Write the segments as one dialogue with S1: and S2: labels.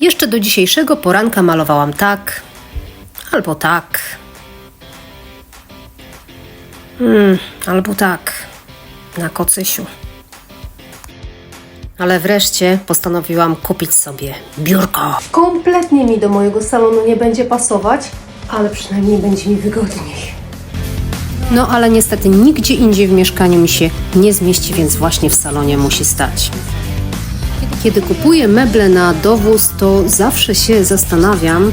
S1: Jeszcze do dzisiejszego poranka malowałam tak, albo tak. Hmm, albo tak, na kocysiu. Ale wreszcie postanowiłam kupić sobie biurko. Kompletnie mi do mojego salonu nie będzie pasować, ale przynajmniej będzie mi wygodniej. No ale niestety nigdzie indziej w mieszkaniu mi się nie zmieści, więc właśnie w salonie musi stać. Kiedy kupuję meble na dowóz, to zawsze się zastanawiam,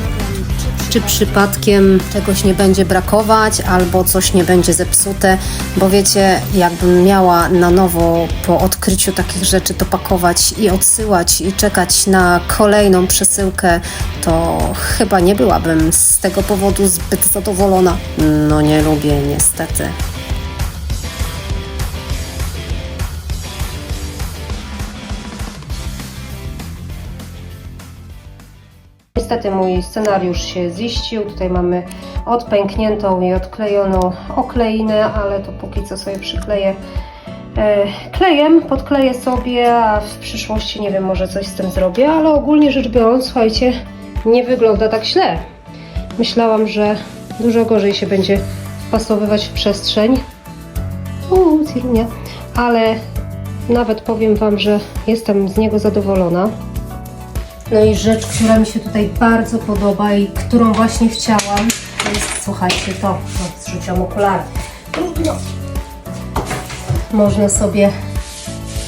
S1: czy przypadkiem czegoś nie będzie brakować albo coś nie będzie zepsute, bo wiecie, jakbym miała na nowo po odkryciu takich rzeczy to pakować i odsyłać i czekać na kolejną przesyłkę, to chyba nie byłabym z tego powodu zbyt zadowolona. No nie lubię niestety. Niestety mój scenariusz się ziścił. Tutaj mamy odpękniętą i odklejoną okleinę, ale to póki co sobie przykleję e, klejem, podkleję sobie, a w przyszłości nie wiem, może coś z tym zrobię, ale ogólnie rzecz biorąc, słuchajcie, nie wygląda tak źle. Myślałam, że dużo gorzej się będzie wpasowywać w przestrzeń. Uuu, Cirunia. Ale nawet powiem Wam, że jestem z niego zadowolona. No i rzecz, która mi się tutaj bardzo podoba i którą właśnie chciałam, to jest, słuchajcie, to, no, zrzuciłam okulary. Trudno. Można sobie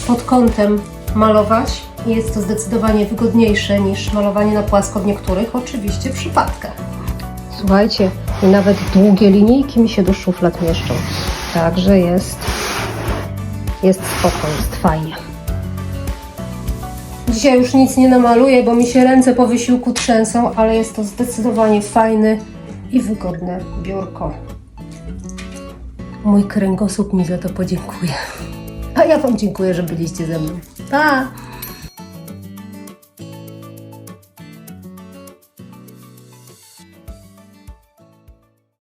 S1: pod kątem malować jest to zdecydowanie wygodniejsze niż malowanie na płasko w niektórych, oczywiście, przypadkach. Słuchajcie, nawet długie linijki mi się do szuflad mieszczą. Także jest, jest spoko, jest fajnie. Dzisiaj już nic nie namaluję, bo mi się ręce po wysiłku trzęsą, ale jest to zdecydowanie fajny i wygodne biurko. Mój kręgosłup mi za to podziękuje. A ja Wam dziękuję, że byliście ze mną. Pa!